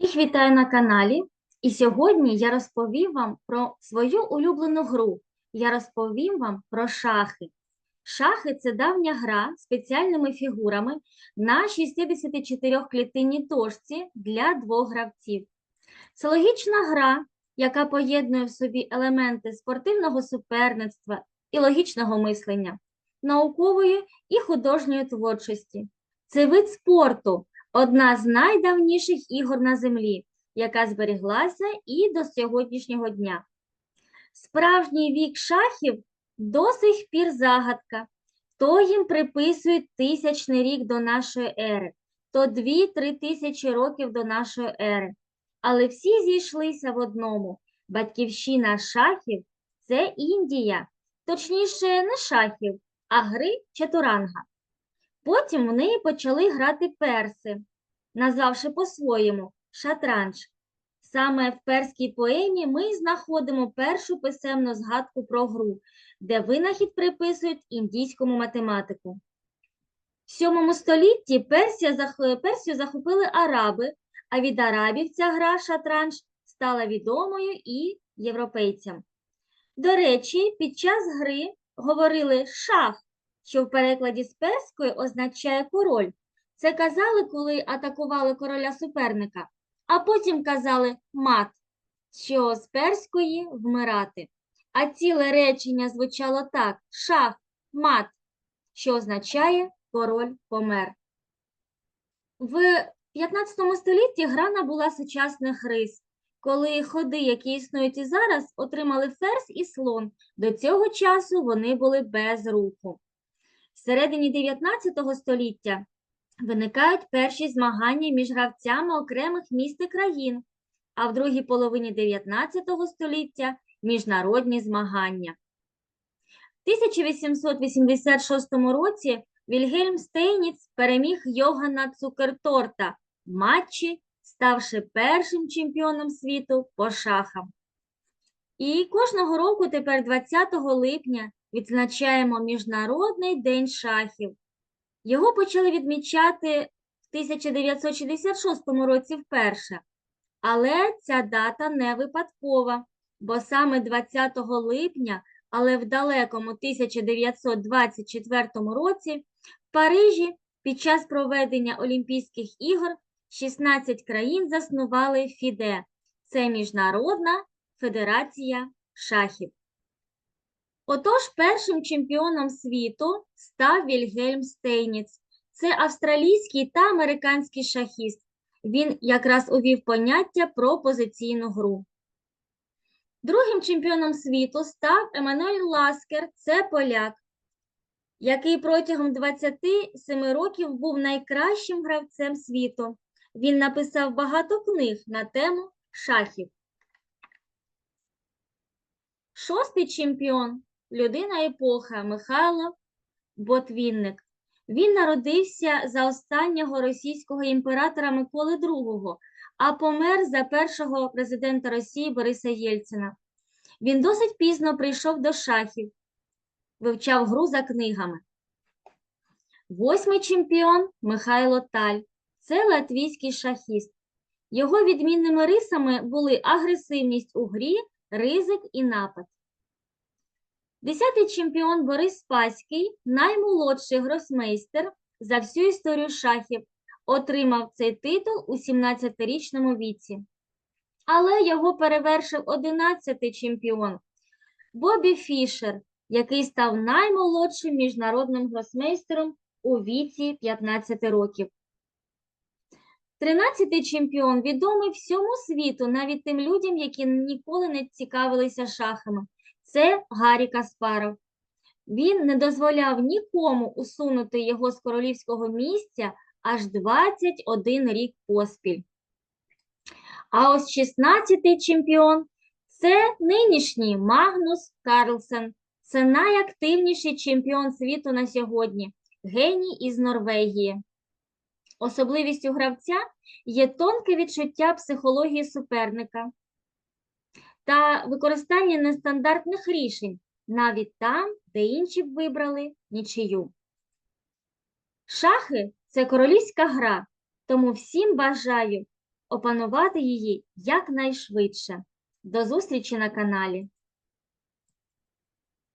Всіх вітаю на каналі. І сьогодні я розповім вам про свою улюблену гру. Я розповім вам про шахи. Шахи це давня гра з спеціальними фігурами на 64 клітинній дошці для двох гравців. Це логічна гра, яка поєднує в собі елементи спортивного суперництва і логічного мислення, наукової і художньої творчості. Це вид спорту, одна з найдавніших ігор на землі, яка зберіглася і до сьогоднішнього дня. Справжній вік шахів до сих пір загадка. То їм приписують тисячний рік до нашої ери, то 2-3 тисячі років до нашої ери. Але всі зійшлися в одному: батьківщина шахів це Індія, точніше, не шахів, а гри чатуранга. Потім в неї почали грати перси, назвавши по-своєму шатранж. Саме в перській поемі ми знаходимо першу писемну згадку про гру, де винахід приписують індійському математику. В 7 столітті Персія, Персію захопили араби, а від арабів ця гра шатранж стала відомою і європейцям. До речі, під час гри говорили шах, що в перекладі з перської означає король. Це казали, коли атакували короля суперника, а потім казали мат, що з перської вмирати. А ціле речення звучало так: шах, мат, що означає король помер. В 15 столітті гра набула сучасних рис, коли ходи, які існують і зараз, отримали ферзь і слон. До цього часу вони були без руху. Всередині 19 століття виникають перші змагання між гравцями окремих міст і країн, а в другій половині 19 століття міжнародні змагання. В 1886 році Вільгельм Стейніц переміг Йогана Цукерторта в матчі, ставши першим чемпіоном світу по шахам. І кожного року тепер 20 липня відзначаємо Міжнародний день шахів. Його почали відмічати в 1966 році вперше. Але ця дата не випадкова, бо саме 20 липня, але в далекому 1924 році в Парижі під час проведення Олімпійських ігор 16 країн заснували ФІДЕ. Це Міжнародна федерація шахів. Отож, першим чемпіоном світу став Вільгельм Стейніц. Це австралійський та американський шахіст. Він якраз увів поняття про позиційну гру. Другим чемпіоном світу став Еммануель Ласкер, це поляк, який протягом 27 років був найкращим гравцем світу. Він написав багато книг на тему шахів. Шостий чемпіон людина епоха Михайло Ботвінник. Він народився за останнього російського імператора Миколи II, а помер за першого президента Росії Бориса Єльцина. Він досить пізно прийшов до шахів, вивчав гру за книгами. Восьмий чемпіон Михайло Таль. Це латвійський шахіст. Його відмінними рисами були агресивність у грі, ризик і напад. Десятий чемпіон Борис Спаський, наймолодший гросмейстер за всю історію шахів, отримав цей титул у 17-річному віці. Але його перевершив 11-й чемпіон Бобі Фішер, який став наймолодшим міжнародним гросмейстером у віці 15 років. 13-й чемпіон відомий всьому світу, навіть тим людям, які ніколи не цікавилися шахами. Це Гаррі Каспаров. Він не дозволяв нікому усунути його з королівського місця аж 21 рік поспіль. А ось 16-й чемпіон це нинішній Магнус Карлсен. Це найактивніший чемпіон світу на сьогодні, геній із Норвегії. Особливістю гравця є тонке відчуття психології суперника та використання нестандартних рішень, навіть там, де інші б вибрали нічию. Шахи це королівська гра, тому всім бажаю опанувати її якнайшвидше. До зустрічі на каналі!